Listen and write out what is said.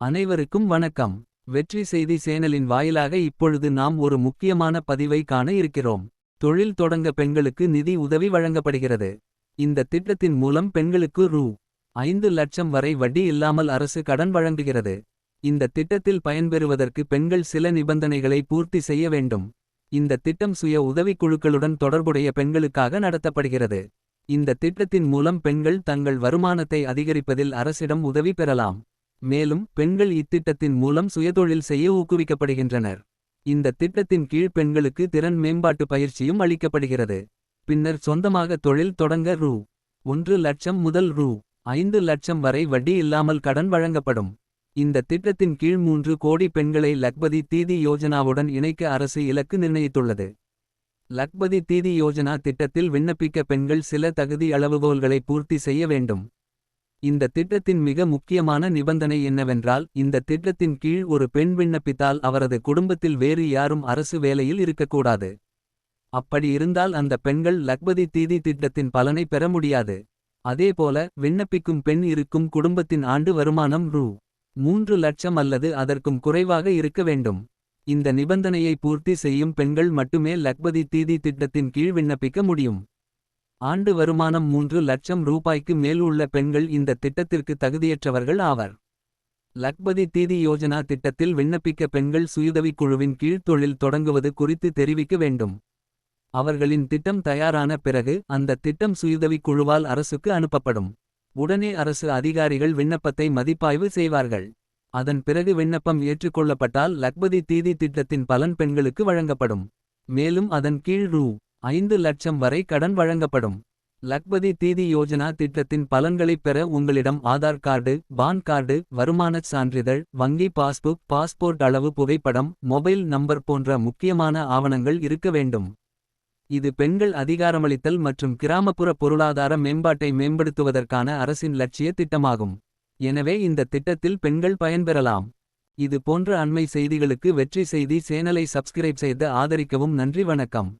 அனைவருக்கும் வணக்கம். வெற்றி செய்தி சேனலின் வாயிலாக இப்பொழுது நாம் ஒரு முக்கியமான பதிவை காண இருக்கிறோம். தொழில் தொடங்க பெண்களுக்கு நிதி உதவி வழங்கப்படுகிறது. இந்த திட்டத்தின் மூலம் பெண்களுக்கு ரூ. ஐந்து லட்சம் வரை வட்டி இல்லாமல் அரசு கடன் வழங்குகிறது. இந்த திட்டத்தில் பயன்பெறுவதற்கு பெண்கள் சில நிபந்தனைகளை பூர்த்தி செய்ய வேண்டும். இந்த திட்டம் சுய உதவிக்குழுக்களுடன் தொடர்புடைய பெண்களுக்காக நடத்தப்படுகிறது. இந்த திட்டத்தின் மூலம் பெண்கள் தங்கள் வருமானத்தை அதிகரிப்பதில் அரசிடம் உதவி பெறலாம். மேலும் பெண்கள் இத்திட்டத்தின் மூலம் சுயதொழில் செய்ய ஊக்குவிக்கப்படுகின்றனர். இந்த திட்டத்தின் கீழ் பெண்களுக்கு திறன் மேம்பாட்டு பயிற்சியும் அளிக்கப்படுகிறது. பின்னர் சொந்தமாக தொழில் தொடங்க ரூ. ஒன்று லட்சம் முதல் ரூ. ஐந்து லட்சம் வரை வட்டி இல்லாமல் கடன் வழங்கப்படும். இந்த திட்டத்தின் கீழ் மூன்று கோடி பெண்களை லக்பதி தீதி யோஜனாவுடன் இணைக்க அரசு இலக்கு நிர்ணயித்துள்ளது. லக்பதி தீதி யோஜனா திட்டத்தில் விண்ணப்பிக்க பெண்கள் சில தகுதி அளவுகோல்களை பூர்த்தி செய்ய வேண்டும். இந்த திட்டத்தின் மிக முக்கியமான நிபந்தனை என்னவென்றால் இந்த திட்டத்தின் கீழ் ஒரு பெண் விண்ணப்பித்தால் அவரது குடும்பத்தில் வேறு யாரும் அரசு வேலையில் இருக்கக்கூடாது. அப்படி இருந்தால் அந்த பெண்கள் லக்பதி தீதி திட்டத்தின் பலனை பெற முடியாது. அதேபோல விண்ணப்பிக்கும் பெண் இருக்கும் குடும்பத்தின் ஆண்டு வருமானம் ரூ. மூன்று லட்சம் அல்லது அதற்கும் குறைவாக இருக்க வேண்டும். இந்த நிபந்தனையை பூர்த்தி செய்யும் பெண்கள் மட்டுமே லக்பதி தீதி திட்டத்தின் கீழ் விண்ணப்பிக்க முடியும். ஆண்டு வருமானம் மூன்று லட்சம் ரூபாய்க்கு மேல் உள்ள பெண்கள் இந்த திட்டத்திற்கு தகுதியற்றவர்கள் ஆவர். லக்பதி தீதி யோஜனா திட்டத்தில் விண்ணப்பிக்க பெண்கள் சுயுதவிக் குழுவின் கீழ் தொழில் தொடங்குவது குறித்து தெரிவிக்க வேண்டும். அவர்களின் திட்டம் தயாரான பிறகு அந்த திட்டம் சுயுதவிக் குழுவால் அரசுக்கு அனுப்பப்படும். உடனே அரசு அதிகாரிகள் விண்ணப்பத்தை மதிப்பாய்வு செய்வார்கள். அதன் பிறகு விண்ணப்பம் ஏற்றுக்கொள்ளப்பட்டால் லக்பதி தீதி திட்டத்தின் பலன் பெண்களுக்கு வழங்கப்படும். மேலும் அதன் கீழ் ரூ. ஐந்து லட்சம் வரை கடன் வழங்கப்படும். லக்பதி தீதி யோஜனா திட்டத்தின் பலன்களைப் பெற உங்களிடம் ஆதார் கார்டு பான் கார்டு வருமானச் சான்றிதழ் வங்கி பாஸ்புக் பாஸ்போர்ட் அளவு புகைப்படம் மொபைல் நம்பர் போன்ற முக்கியமான ஆவணங்கள் இருக்க வேண்டும். இது பெண்கள் அதிகாரமளித்தல் மற்றும் கிராமப்புற பொருளாதார மேம்பாட்டை மேம்படுத்துவதற்கான அரசின் லட்சிய திட்டமாகும். எனவே இந்த திட்டத்தில் பெண்கள் பயன்பெறலாம் இது போன்ற அண்மை செய்திகளுக்கு வெற்றி செய்தி சேனலை சப்ஸ்கிரைப் செய்து ஆதரிக்கவும் நன்றி வணக்கம்.